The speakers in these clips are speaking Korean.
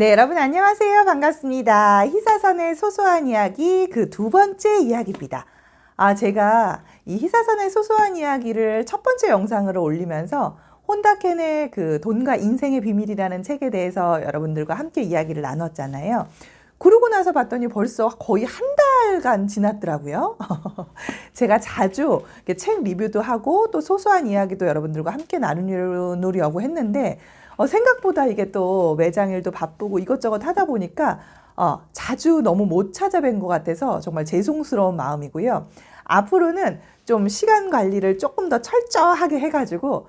네, 여러분 안녕하세요. 반갑습니다. 희사선의 소소한 이야기 그 두 번째 이야기입니다. 아, 제가 이 희사선의 소소한 이야기를 첫 번째 영상으로 올리면서 혼다켄의 그 돈과 인생의 비밀이라는 책에 대해서 여러분들과 함께 이야기를 나눴잖아요. 그러고 나서 봤더니 벌써 거의 한 달간 지났더라고요. 제가 자주 책 리뷰도 하고 또 소소한 이야기도 여러분들과 함께 나누려고 했는데 어, 생각보다 이게 또 매장 일도 바쁘고 이것저것 하다 보니까 어, 자주 너무 못 찾아뵌 것 같아서 정말 죄송스러운 마음이고요. 앞으로는 좀 시간 관리를 조금 더 철저하게 해가지고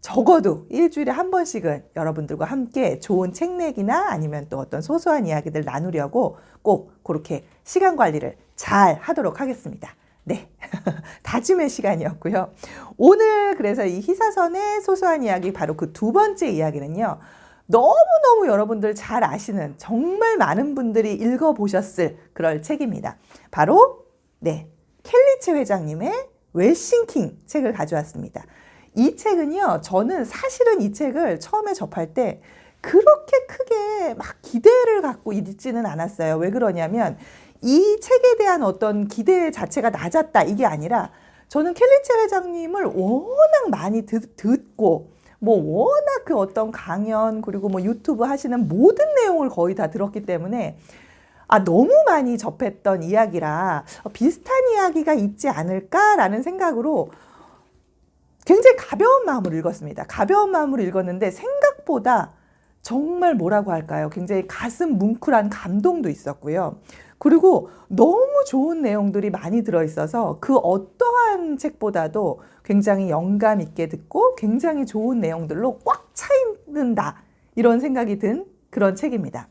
적어도 일주일에 한 번씩은 여러분들과 함께 좋은 책 내기나 아니면 또 어떤 소소한 이야기들 나누려고 꼭 그렇게 시간 관리를 잘 하도록 하겠습니다. 네. 다짐의 시간이었고요. 오늘 그래서 이 희사선의 소소한 이야기 바로 그 두 번째 이야기는요. 너무너무 여러분들 잘 아시는 정말 많은 분들이 읽어보셨을 그럴 책입니다. 바로, 네. 켈리체 회장님의 웰싱킹 책을 가져왔습니다. 이 책은요, 저는 사실은 이 책을 처음에 접할 때 그렇게 크게 막 기대를 갖고 읽지는 않았어요. 왜 그러냐면 이 책에 대한 어떤 기대 자체가 낮았다 이게 아니라 저는 켈리체 회장님을 워낙 많이 듣, 듣고 뭐 워낙 그 어떤 강연 그리고 뭐 유튜브 하시는 모든 내용을 거의 다 들었기 때문에 아 너무 많이 접했던 이야기라 비슷한 이야기가 있지 않을까라는 생각으로 굉장히 가벼운 마음으로 읽었습니다. 가벼운 마음으로 읽었는데 생각보다 정말 뭐라고 할까요? 굉장히 가슴 뭉클한 감동도 있었고요. 그리고 너무 좋은 내용들이 많이 들어있어서 그 어떠한 책보다도 굉장히 영감 있게 듣고 굉장히 좋은 내용들로 꽉 차 있는다. 이런 생각이 든 그런 책입니다.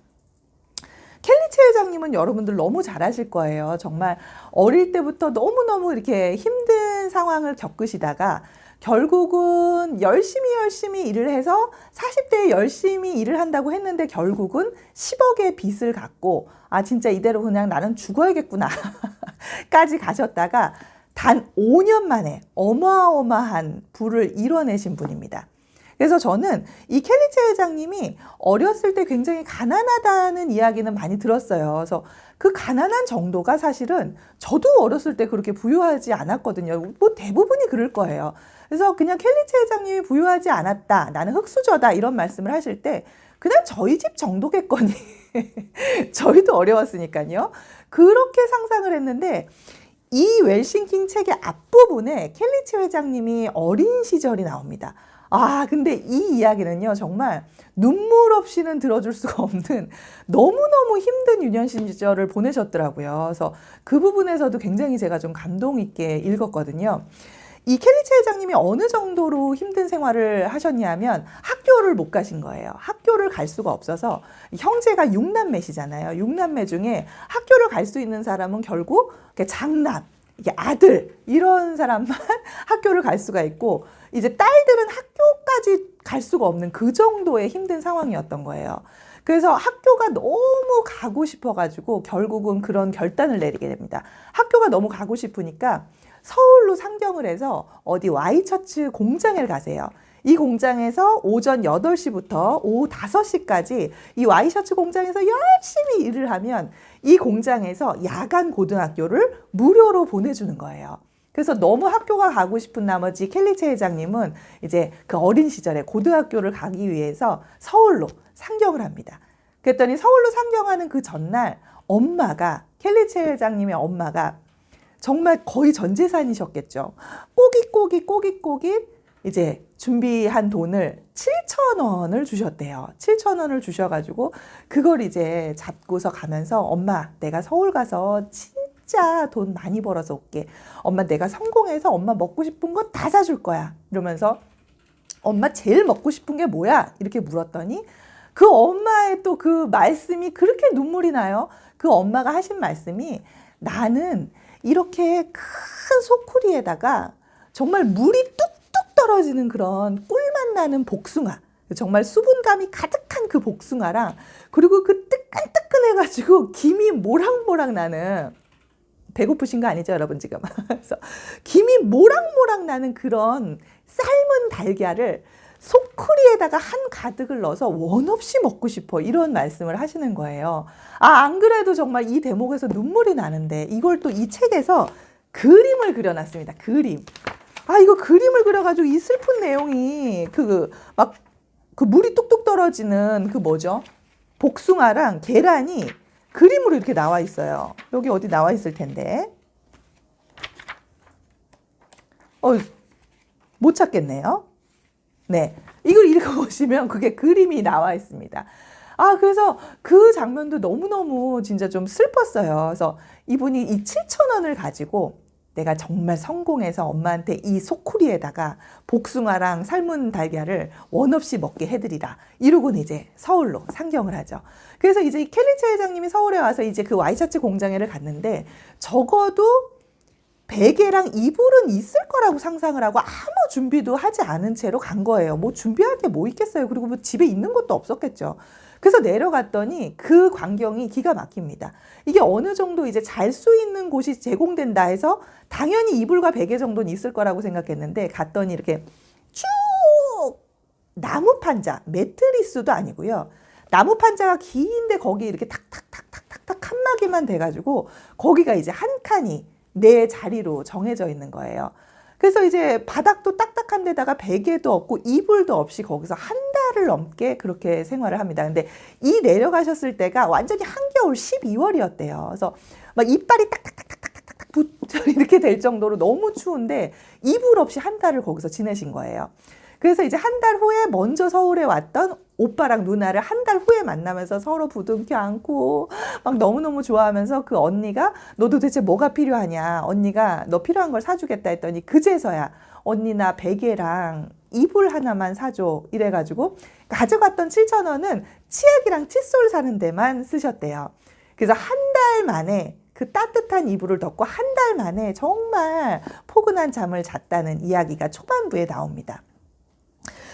켈리체 회장님은 여러분들 너무 잘 아실 거예요. 정말 어릴 때부터 너무너무 이렇게 힘든 상황을 겪으시다가 결국은 열심히 열심히 일을 해서 40대에 열심히 일을 한다고 했는데 결국은 10억의 빚을 갖고 아 진짜 이대로 그냥 나는 죽어야겠구나 까지 가셨다가 단 5년 만에 어마어마한 부를 이뤄내신 분입니다. 그래서 저는 이 켈리체 회장님이 어렸을 때 굉장히 가난하다는 이야기는 많이 들었어요. 그래서 그 가난한 정도가 사실은 저도 어렸을 때 그렇게 부유하지 않았거든요. 뭐 대부분이 그럴 거예요. 그래서 그냥 켈리체 회장님이 부유하지 않았다. 나는 흙수저다. 이런 말씀을 하실 때 그냥 저희 집 정도겠거니. 저희도 어려웠으니까요. 그렇게 상상을 했는데 이 웰싱킹 책의 앞부분에 켈리치 회장님이 어린 시절이 나옵니다. 아, 근데 이 이야기는요, 정말 눈물 없이는 들어줄 수가 없는 너무너무 힘든 유년 시절을 보내셨더라고요. 그래서 그 부분에서도 굉장히 제가 좀 감동 있게 읽었거든요. 이 켈리체 회장님이 어느 정도로 힘든 생활을 하셨냐면 학교를 못 가신 거예요. 학교를 갈 수가 없어서 형제가 6남매시잖아요. 6남매 중에 학교를 갈 수 있는 사람은 결국 장남, 이게 아들 이런 사람만 학교를 갈 수가 있고 이제 딸들은 학교까지 갈 수가 없는 그 정도의 힘든 상황이었던 거예요. 그래서 학교가 너무 가고 싶어가지고 결국은 그런 결단을 내리게 됩니다. 학교가 너무 가고 싶으니까 서울로 상경을 해서 어디 와이처츠 공장에 가세요. 이 공장에서 오전 8시부터 오후 5시까지 이 와이셔츠 공장에서 열심히 일을 하면 이 공장에서 야간 고등학교를 무료로 보내주는 거예요. 그래서 너무 학교가 가고 싶은 나머지 켈리체 회장님은 이제 그 어린 시절에 고등학교를 가기 위해서 서울로 상경을 합니다. 그랬더니 서울로 상경하는 그 전날 엄마가 켈리체 회장님의 엄마가 정말 거의 전 재산이셨겠죠. 꼬깃꼬깃 꼬깃꼬깃 이제 준비한 돈을 7천 원을 주셨대요. 7천 원을 주셔가지고 그걸 이제 잡고서 가면서 엄마 내가 서울 가서 진짜 돈 많이 벌어서 올게. 엄마 내가 성공해서 엄마 먹고 싶은 거 다 사줄 거야. 이러면서 엄마 제일 먹고 싶은 게 뭐야? 이렇게 물었더니 그 엄마의 또 그 말씀이 그렇게 눈물이 나요. 그 엄마가 하신 말씀이 나는 이렇게 큰 소쿠리에다가 정말 물이 뚝뚝 떨어지는 그런 꿀맛 나는 복숭아. 정말 수분감이 가득한 그 복숭아랑 그리고 그 뜨끈뜨끈해가지고 김이 모락모락 나는 배고프신 거 아니죠, 여러분 지금? 그래서 김이 모락모락 나는 그런 삶은 달걀을 소쿠리에다가 한 가득을 넣어서 원 없이 먹고 싶어 이런 말씀을 하시는 거예요. 아, 안 그래도 정말 이 대목에서 눈물이 나는데 이걸 또 이 책에서 그림을 그려놨습니다. 그림. 아, 이거 그림을 그려가지고 이 슬픈 내용이 그막그 물이 뚝뚝 떨어지는 그 뭐죠? 복숭아랑 계란이 그림으로 이렇게 나와 있어요. 여기 어디 나와 있을 텐데. 어, 못 찾겠네요. 네. 이걸 읽어보시면 그게 그림이 나와 있습니다. 아, 그래서 그 장면도 너무너무 진짜 좀 슬펐어요. 그래서 이분이 이 7,000원을 가지고 내가 정말 성공해서 엄마한테 이 소쿠리에다가 복숭아랑 삶은 달걀을 원 없이 먹게 해드리라. 이러고는 이제 서울로 상경을 하죠. 그래서 이제 이 켈리체 회장님이 서울에 와서 이제 그 와이셔츠 공장에를 갔는데 적어도 베개랑 이불은 있을 거라고 상상을 하고 아무 준비도 하지 않은 채로 간 거예요. 뭐 준비할 게 뭐 있겠어요. 그리고 뭐 집에 있는 것도 없었겠죠. 그래서 내려갔더니 그 광경이 기가 막힙니다. 이게 어느 정도 이제 잘 수 있는 곳이 제공된다 해서 당연히 이불과 베개 정도는 있을 거라고 생각했는데 갔더니 이렇게 쭉 나무 판자, 매트리스도 아니고요. 나무 판자가 긴데 거기 이렇게 탁탁탁탁탁탁 칸막이만 돼가지고 거기가 이제 한 칸이 내 자리로 정해져 있는 거예요. 그래서 이제 바닥도 딱딱한 데다가 베개도 없고 이불도 없이 거기서 한 달을 넘게 그렇게 생활을 합니다. 근데 이 내려가셨을 때가 완전히 한겨울 12월이었대요. 그래서 막 이빨이 딱딱딱딱딱딱 붙어 이렇게 될 정도로 너무 추운데 이불 없이 한 달을 거기서 지내신 거예요. 그래서 이제 한 달 후에 먼저 서울에 왔던 오빠랑 누나를 한 달 후에 만나면서 서로 부둥켜 안고 막 너무너무 좋아하면서 그 언니가 너 도대체 뭐가 필요하냐. 언니가 너 필요한 걸 사주겠다 했더니 그제서야 언니 나 베개랑 이불 하나만 사줘. 이래가지고 가져갔던 7천 원은 치약이랑 칫솔 사는 데만 쓰셨대요. 그래서 한 달 만에 그 따뜻한 이불을 덮고 한 달 만에 정말 포근한 잠을 잤다는 이야기가 초반부에 나옵니다.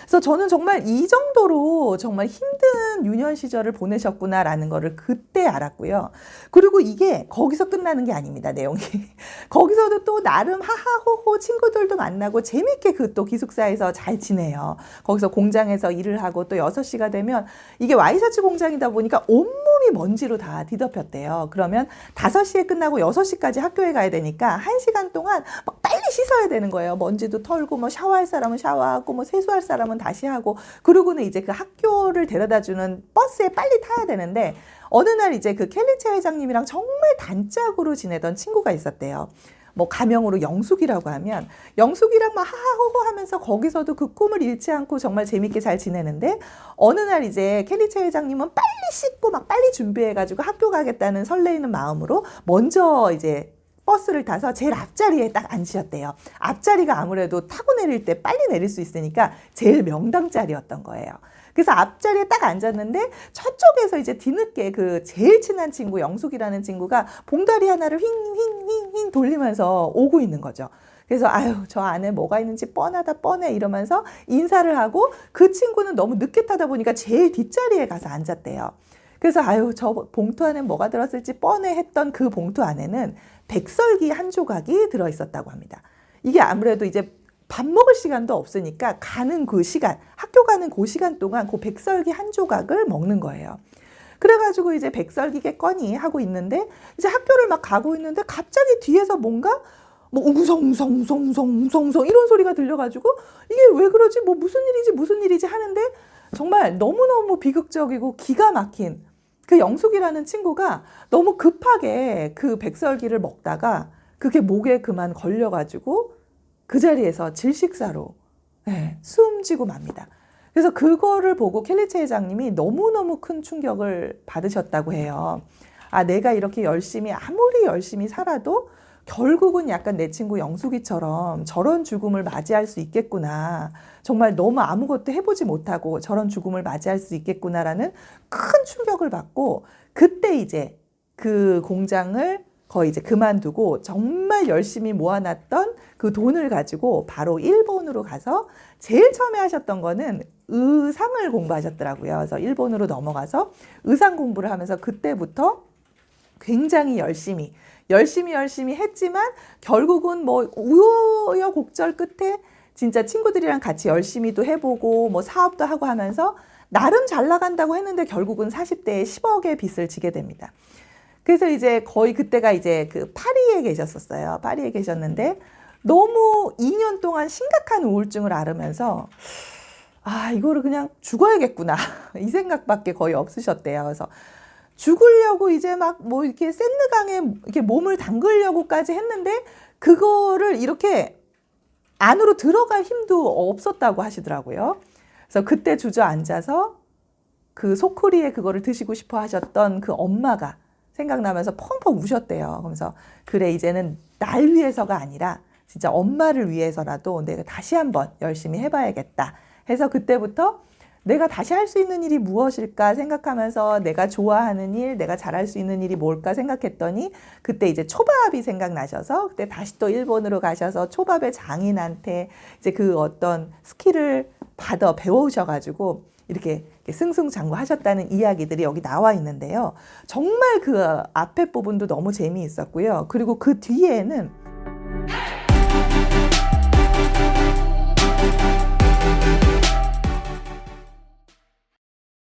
그래서 저는 정말 이 정도로 정말 힘든 유년 시절을 보내셨구나라는 거를 그때 알았고요. 그리고 이게 거기서 끝나는 게 아닙니다, 내용이. 거기서도 또 나름 하하호호 친구들도 만나고 재밌게 그 또 기숙사에서 잘 지내요. 거기서 공장에서 일을 하고 또 6시가 되면 이게 와이셔츠 공장이다 보니까 온몸이 먼지로 다 뒤덮였대요. 그러면 5시에 끝나고 6시까지 학교에 가야 되니까 1시간 동안 막 빨리 씻어야 되는 거예요. 먼지도 털고 뭐 샤워할 사람은 샤워하고 뭐 세수할 사람은 다시 하고 그러고는 이제 그 학교를 데려다 주는 버스에 빨리 타야 되는데 어느 날 이제 그 켈리체 회장님이랑 정말 단짝으로 지내던 친구가 있었대요. 뭐 가명으로 영숙이라고 하면 영숙이랑 막 하하호호 하면서 거기서도 그 꿈을 잃지 않고 정말 재밌게 잘 지내는데 어느 날 이제 켈리체 회장님은 빨리 씻고 막 빨리 준비해 가지고 학교 가겠다는 설레이는 마음으로 먼저 이제 버스를 타서 제일 앞자리에 딱 앉으셨대요. 앞자리가 아무래도 타고 내릴 때 빨리 내릴 수 있으니까 제일 명당 자리였던 거예요. 그래서 앞자리에 딱 앉았는데 저쪽에서 이제 뒤늦게 그 제일 친한 친구 영숙이라는 친구가 봉다리 하나를 휙휙휙휙 돌리면서 오고 있는 거죠. 그래서 아유 저 안에 뭐가 있는지 뻔하다 뻔해 이러면서 인사를 하고 그 친구는 너무 늦게 타다 보니까 제일 뒷자리에 가서 앉았대요. 그래서 아유 저 봉투 안에 뭐가 들었을지 뻔해 했던 그 봉투 안에는 백설기 한 조각이 들어 있었다고 합니다. 이게 아무래도 이제 밥 먹을 시간도 없으니까 가는 그 시간, 학교 가는 그 시간 동안 그 백설기 한 조각을 먹는 거예요. 그래가지고 이제 백설기게 꺼니 하고 있는데 이제 학교를 막 가고 있는데 갑자기 뒤에서 뭔가 뭐 웅성웅성웅성웅성웅성 이런 소리가 들려가지고 이게 왜 그러지? 뭐 무슨 일이지? 무슨 일이지? 하는데 정말 너무너무 비극적이고 기가 막힌 그 영숙이라는 친구가 너무 급하게 그 백설기를 먹다가 그게 목에 그만 걸려가지고 그 자리에서 질식사로 네, 숨지고 맙니다. 그래서 그거를 보고 켈리체 회장님이 너무너무 큰 충격을 받으셨다고 해요. 아, 내가 이렇게 열심히, 아무리 열심히 살아도 결국은 약간 내 친구 영숙이처럼 저런 죽음을 맞이할 수 있겠구나. 정말 너무 아무것도 해보지 못하고 저런 죽음을 맞이할 수 있겠구나라는 큰 충격을 받고 그때 이제 그 공장을 거의 이제 그만두고 정말 열심히 모아놨던 그 돈을 가지고 바로 일본으로 가서 제일 처음에 하셨던 거는 의상을 공부하셨더라고요. 그래서 일본으로 넘어가서 의상 공부를 하면서 그때부터 굉장히 열심히 열심히 열심히 했지만 결국은 뭐 우여곡절 끝에 진짜 친구들이랑 같이 열심히 또 해보고 뭐 사업도 하고 하면서 나름 잘 나간다고 했는데 결국은 40대에 10억의 빚을 지게 됩니다. 그래서 이제 거의 그때가 이제 그 파리에 계셨었어요. 파리에 계셨는데 너무 2년 동안 심각한 우울증을 앓으면서 아, 이거를 그냥 죽어야겠구나. 이 생각밖에 거의 없으셨대요. 그래서 죽으려고 이제 막 뭐 이렇게 샌드강에 이렇게 몸을 담그려고까지 했는데 그거를 이렇게 안으로 들어갈 힘도 없었다고 하시더라고요. 그래서 그때 주저앉아서 그 소쿠리에 그거를 드시고 싶어 하셨던 그 엄마가 생각나면서 펑펑 우셨대요. 그러면서 그래 이제는 날 위해서가 아니라 진짜 엄마를 위해서라도 내가 다시 한번 열심히 해봐야겠다. 해서 그때부터 내가 다시 할 수 있는 일이 무엇일까 생각하면서 내가 좋아하는 일, 내가 잘할 수 있는 일이 뭘까 생각했더니 그때 이제 초밥이 생각나셔서 그때 다시 또 일본으로 가셔서 초밥의 장인한테 이제 그 어떤 스킬을 받아 배우셔가지고 이렇게 승승장구하셨다는 이야기들이 여기 나와 있는데요. 정말 그 앞에 부분도 너무 재미있었고요. 그리고 그 뒤에는